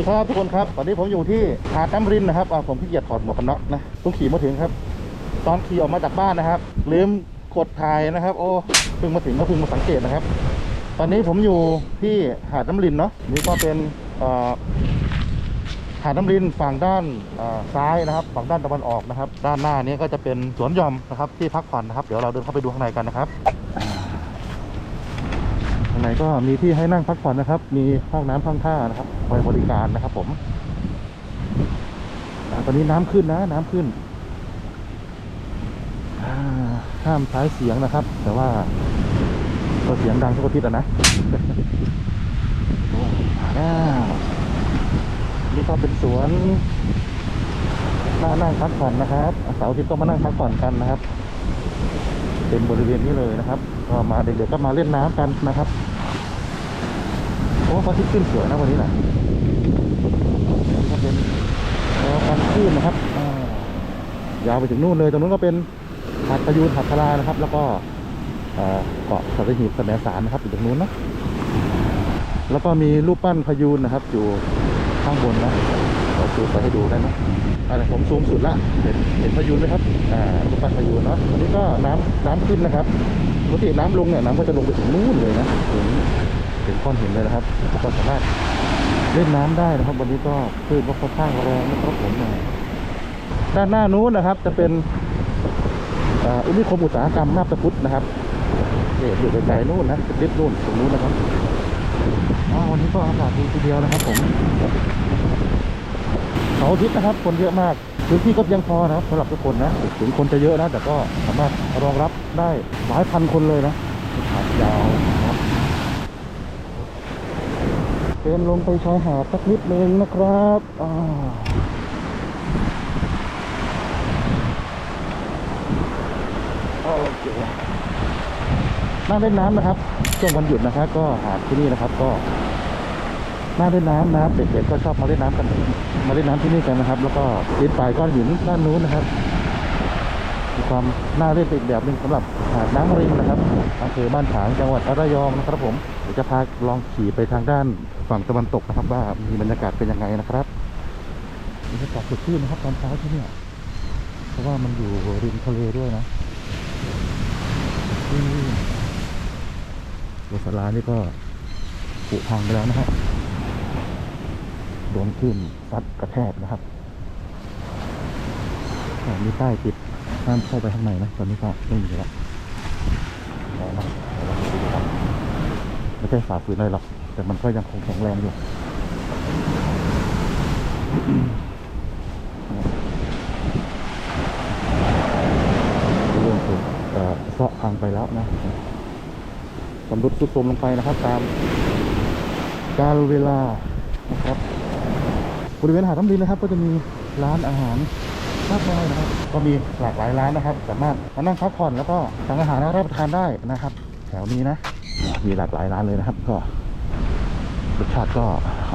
ดีครับทุกคนครับ ตอนนี้ผมอยู่ที่หาดน้ำรินนะครับอ่าผมขี้เกียจถอดหมวกกันน็อกนะต้องขี่มาถึงครับ ตอนขี่ออกมาจากบ้านนะครับลืมกดถ่ายนะครับ โอ้เพิ่งมาถึงก็เพิ่งมาสังเกตนะครับ ตอนนี้ผมอยู่ที่หาดน้ำรินเนาะนี่ก็เป็นหาดน้ำรินฝั่งด้านซ้ายนะครับ ฝั่งด้านตะวันออกนะครับ ด้านหน้านี้ก็จะเป็นสวนหย่อมนะครับ ที่พักผ่อนนะครับ เดี๋ยวเราเดินเข้าไปดูข้างในกันนะครับางในก็มีที่ให้นั่งพักผ่อนนะครับ มีห้องน้ำห้องท่านะครับไว้บริการนะครับ ผมตอนนี้น้ำขึ้นนะ น้ำขึ้นห้ามใช้เสียงนะครับ แต่ว่าก็เสียงดังทุกอาทิตย์อะนะโอ้มานี่ก็เป็นสวนน่านั่งพักผ่อนนะครับเสาร์อาทิตย์ก็มานั่งพักผ่อนกันนะครับ เป็นบริเวณนี้เลยนะครับ ก็มาเด็กๆก็มาเล่นน้ำกันนะครับ อ้พระอาทิตย์ขึ้นสวยนะวันนี้นะนี่ก็เป็นแนวกันคลื่นนะครับยาวไปถึงนู่นเลยตรงนู้นก็เป็นหาดพะยูนหาดพลานะครับ แล้วก็เกาะสัตหีบแสมสารนะครับอยู่ตรงนู้นนะแล้วก็มีรูปปั้นพะยูนนะครับ อยู่ข้างบนนะเราซูมไปให้ดูได้ไหมอะไรผมซูมสุดละเห็นเห็นพะยูนไหมครับอ่ารูปปั้นพะยูนเนาะอันนี้ก็น้ำน้ำขึ้นนะครับปกติน้ำลงเนี่ยน้ำก็จะลงไปถึงนู่นเลยนะถึง ถึงก้อนหินเลยนะครับก็สามารถเล่นน้ำได้นะครับ วันนี้ก็คลื่นก็ค่อนข้างแรงนะครับผมนะด้านหน้านู้นนะครับ จะเป็นอุนิคมอุตสาหกรรมมาบตะพุธนะครับเนี่ยอยู่ไกลๆนู่นนะเป็นลิฟต์นู่นตรงนู้นนะครับวันนี้ก็อากาศดีทีเดียวนะครับผมเสาร์อาทิตย์นะครับ คนเยอะมากพื้นที่ก็เพียงพอนะครับสำหรับทุกคนนะถึงคนจะเยอะนะแต่ก็สามารถรองรับได้หลายพันคนเลยนะหาดยาวนะครับ เดินลงไปชายหาดสักนิดนึงนะครับอ่าโอเคนั่งเล่นน้ำนะครับช่วงวันหยุดนะครับ ก็หาดที่นี่นะครับก็นั่งเล่นน้ำนะครับเด็กๆก็ชอบมาเล่นน้ำกันมาเล่นน้ำที่นี่กันนะครับ แล้วก็ปีนป่ายก้อนหินด้านนู้นนะครับ ความน่าเล่นอีกแบบหนึ่งสำหรับหาดน้ำริงนะครับอำเภอบ้านฉางจังหวัดระยองนะครับ ผมเดี๋ยวจะพาลองขี่ไปทางด้านฝั่งตะวันตกนะครับ ว่ามีบรรยากาศเป็นยังไงนะครับบรรยากาศสดชื่นนะครับตอนเช้าที่เนี่ยเพราะว่ามันอยู่ริมทะเลด้วยนะอืมรถสลานี่ก็ผุพังไปแล้วนะครับโดนขึ้นซัดกระแทกนะครับ มีป้ายติดห้ามเข้าไปข้างในนะตอนนี้ก็ไม่มีแล้วเอานะไม่ใช่ฝ่าฝืนอะไรหรอกแต่มันก็ยังคงแข็งแรงอยู่เรื่องถูกเอ่อเซาะพังไปแล้วนะสำรุดสุดโทมลงไปนะครับ ตามกาลเวลานะครับบริเวณหาดน้ำดินนะครับ ก็จะมีร้านอาหาร มากมายนะครับ ก็มีหลากหลายร้านนะครับ สามารถมานั่งพักผ่อนแล้วก็สั่งอาหารแล้วรับประทานได้นะครับ แถวนี้นะ มีหลากหลายร้านเลยนะครับ ก็รสชาติก็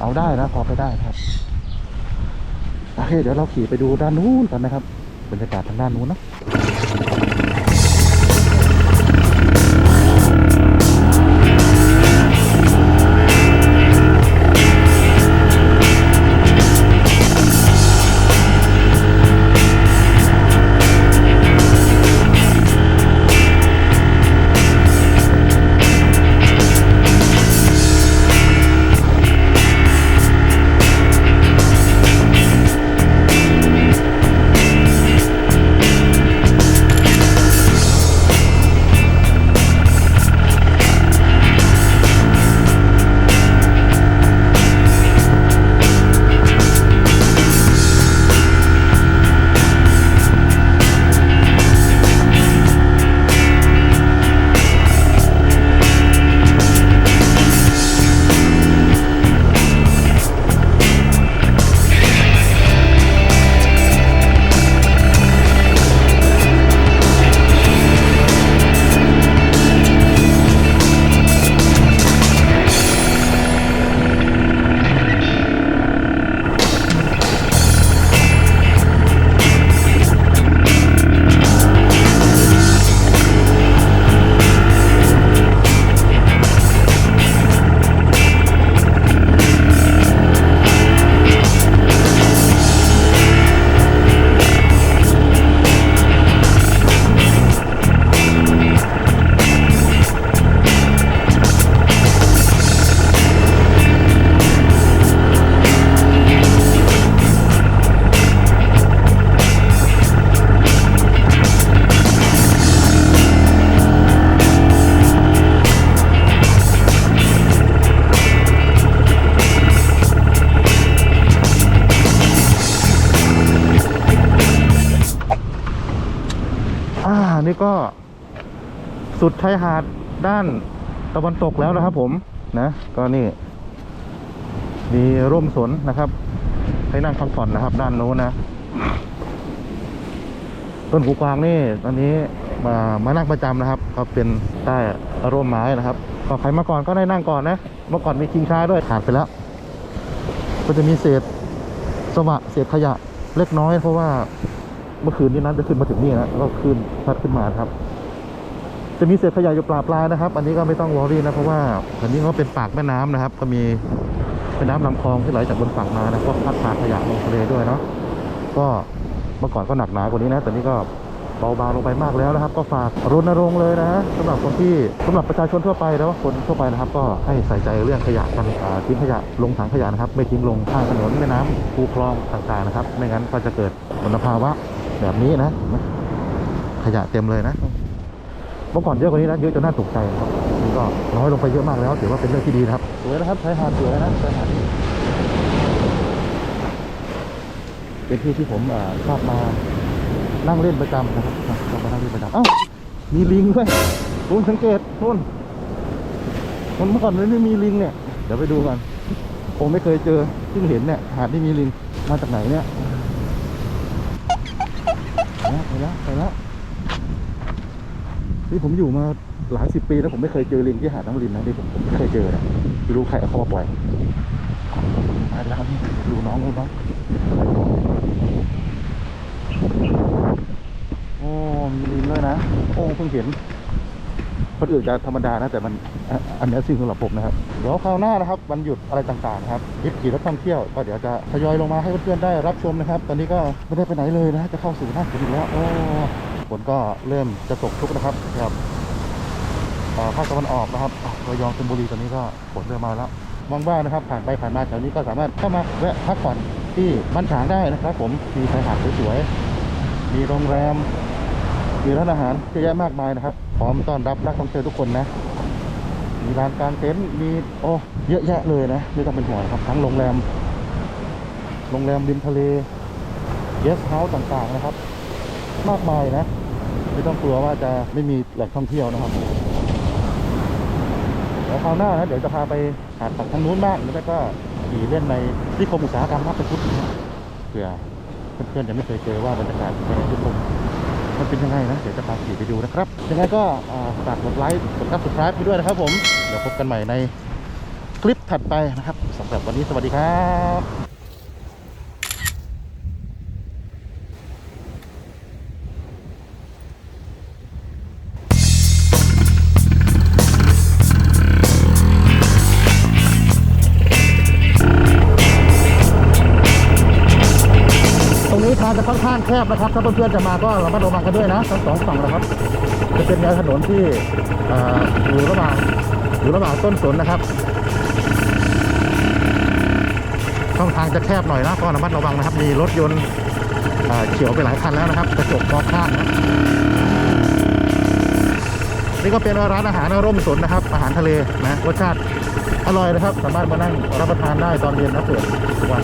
เอาได้นะพอไปได้ครับโอเคเดี๋ยวเราขี่ไปดูด้านนู้นกันนะครับบรรยากาศทางด้านนู้นนะ ก็สุดชายหาดด้านตะวันตกแล้วนะครับผมนะ ก็นี่ มีร่มสนนะครับ ให้นั่งพักผ่อนนะครับ ด้านโน้นนะ ต้นหูกวางนี่ตอนนี้มามานั่งประจำนะครับก็เป็นใต้ร่มไม้นะครับก็ใครมาก่อนก็ได้นั่งก่อนนะ เมื่อก่อนมีคิงช้าด้วยขาดไปแล้ว ก็จะมีเศษสวะเศษขยะเล็กน้อยเพราะว่า เมื่อคืนนี้นั้นจะขึ้นมาถึงนี่นะก็ขึ้นพัดขึ้นมาครับ จะมีเศษขยะอยู่ปลาปลายนะครับ อันนี้ก็ไม่ต้องวอรี่นะเพราะว่าอันนี้ก็เป็นปากแม่น้ำนะครับ ก็มีแม่น้ำลำคลองที่ไหลจากบนฝั่งมานะก็พัดพาขยะลงทะเลด้วยเนาะก็เมื่อก่อนก็หนักหนากว่านี้นะ แต่นี้ก็เบาบางลงไปมากแล้วนะครับ ก็ฝากรณรงค์เลยนะสำหรับคนที่สำหรับประชาชนทั่วไปแล้วคนทั่วไปนะครับ ก็ให้ใส่ใจเรื่องขยะกันทิ้งขยะลงถังขยะนะครับ ไม่ทิ้งลงข้างถนนแม่น้ำคูคลองต่างๆนะครับ ไม่งั้นก็จะเกิดมลภาวะ แบบนี้นะเห็นไหมขยะเต็มเลยนะ เมื่อก่อนเยอะกว่านี้นะเยอะจนน่าตกใจนะครับนี่ก็น้อยลงไปเยอะมากแล้วถือว่าเป็นเรื่องที่ดีนะครับสวยนะครับชายหาดสวยนะชายหาดเป็นที่ที่ผมอ่าชอบมานั่งเล่นประจำนะครับชอบมานั่งเล่นประจำเอ้ามีลิงด้วยคุณสังเกตนู่นมันเมื่อก่อนมันไม่มีลิงเนี่ย เดี๋ยวไปดูกันผมไม่เคยเจอเพิ่งเห็นเนี่ยหาดที่มีลิงมาจากไหนเนี่ยไป แล้วไปแล้วนี่ผมอยู่มาหลายสิบปีแล้วผมไม่เคยเจอลิงที่หาดน้ำลินนะที่ผมผมไม่เคยเจอนะไม่รู้ใครเอาเข้ามาปล่อยมาแล้วนี่ดูน้องดูน้องโอ้มีลิงด้วยนะ โอ้เพิ่งเห็น อื่นจะธรรมดานะแต่มันอันนี้ซึ่งสำหรับผมนะครับเดี๋ยวคราวหน้านะครับวันหยุดอะไรต่างๆครับทริปขี่รถท่องเที่ยว ก็เดี๋ยวจะทยอยลงมาให้เพื่อนๆได้รับชมนะครับ ตอนนี้ก็ไม่ได้ไปไหนเลยนะจะเข้าสู่หน้าฝนอีกแล้วโอ้ฝนก็เริ่มจะตกชุกนะครับครับภาคตะวันออกนะครับระยองชลบุรีตอนนี้ก็ฝนเริ่มมาแล้วว่างๆนะครับ ผ่านไปผ่านมาแถวนี้ก็สามารถเข้ามาแวะพักผ่อนที่บ้านฉางได้นะครับ ผมมีชายหาดสวยๆมีโรงแรมมีร้านอาหารเยอะแยะมากมายนะครับ ร้อมต้อนรับนักท่องเที่ยวทุกคนนะ มีร้านกางเต็นท์มีโอ้เยอะแยะเลยนะไม่ต้องเป็นห่วงครับทั้งโรงแรม โรงแรมริมทะเลเกสเฮาส์ต่างๆนะครับ มากมายนะ ไม่ต้องกลัวว่าจะไม่มีแหล่งท่องเที่ยวนะครับเดี๋ยวคราวหน้านะเดี๋ยวจะพาไปหาดฝั่งทางนู้นบ้างแล้วก็ขี่เล่นในที่คมอุตสาหกรรมมาบตะพุทธเผื่อเพื่อนๆจะไม่เคยเจอว่าบรรยากาศในที่คม มันเป็นยังไงนะ เดี๋ยวจะพาขี่ไปดูนะครับ ยังไงก็ฝากกดไลค์ กดซับสไครป์ไปด้วยนะครับผม เดี๋ยวพบกันใหม่ในคลิปถัดไปนะครับสำหรับวันนี้สวัสดีครับ ค่อนข้างแคบนะครับ ถ้าเพื่อนๆจะมาก็ระมัดระวังกันด้วยนะทั้งสองฝั่งนะครับ จะเป็นแนวถนนที่อยู่ระหว่างอยู่ระหว่างต้นสนนะครับช่องทางจะแคบหน่อยนะก็ระมัดระวังนะครับ มีรถยนต์เอ่อเฉียวไปหลายคันแล้วนะครับ กระจกมองข้างนะนี่ก็เป็นร้านอาหารร่มสนนะครับ อาหารทะเลนะรสชาติอร่อยนะครับ สามารถมานั่งรับประทานได้ตอนเย็นนะเปิดทุกวัน